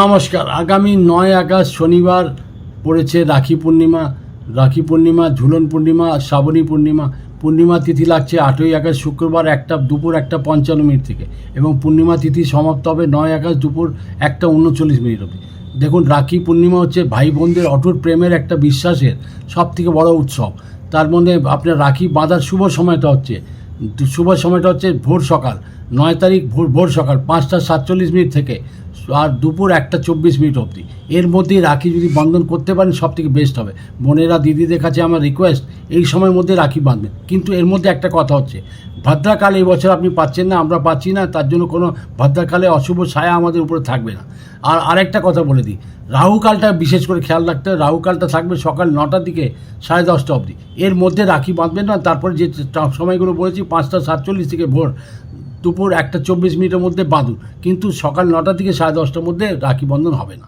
নমস্কার। আগামী নয় আগস্ট শনিবার পড়েছে রাখি পূর্ণিমা। রাখি পূর্ণিমা, ঝুলন পূর্ণিমা, শ্রাবণী পূর্ণিমা। পূর্ণিমা তিথি লাগছে আটই আগস্ট শুক্রবার একটা দুপুর একটা পঞ্চান্ন মিনিট থেকে এবং পূর্ণিমা তিথি সমাপ্ত হবে নয় আগস্ট দুপুর একটা উনচল্লিশ মিনিট অবধি। দেখুন, রাখি পূর্ণিমা হচ্ছে ভাই বোনদের অটুট প্রেমের একটা বিশ্বাসের সব থেকে বড় উৎসব। তার মধ্যে আপনার রাখি বাঁধার শুভ সময়টা হচ্ছে, শুভ সময়টা হচ্ছে ভোর সকাল, নয় তারিখ ভোর ভোর সকাল, পাঁচটা সাতচল্লিশ মিনিট থেকে আর দুপুর একটা চব্বিশ মিনিট অবধি। এর মধ্যে রাখি যদি বন্ধন করতে পারেন সব থেকে বেস্ট হবে। বোনেরা দিদিদের কাছে আমার রিকোয়েস্ট এই সময়ের মধ্যে রাখি বাঁধবেন। কিন্তু এর মধ্যে একটা কথা হচ্ছে, ভদ্রাকাল এই বছর আপনি পাচ্ছেন না, আমরা পাচ্ছি না, তার জন্য কোনো ভদ্রাকালে অশুভ ছায়া আমাদের উপরে থাকবে না। আর আরেকটা কথা বলে দিই রাহুকালটা বিশেষ করে খেয়াল রাখতে হবে রাহুকালটা থাকবে সকাল নটার দিকে, সাড়ে দশটা অবধি। এর মধ্যে রাখি বাঁধবেন না, তারপরে যে সময়গুলো বলেছি, পাঁচটা সাতচল্লিশ থেকে ভোর দুপুর একটা চব্বিশ মিনিটের মধ্যে বাঁধু। কিন্তু সকাল নটা থেকে সাড়ে দশটার মধ্যে রাখি বন্ধন হবে না।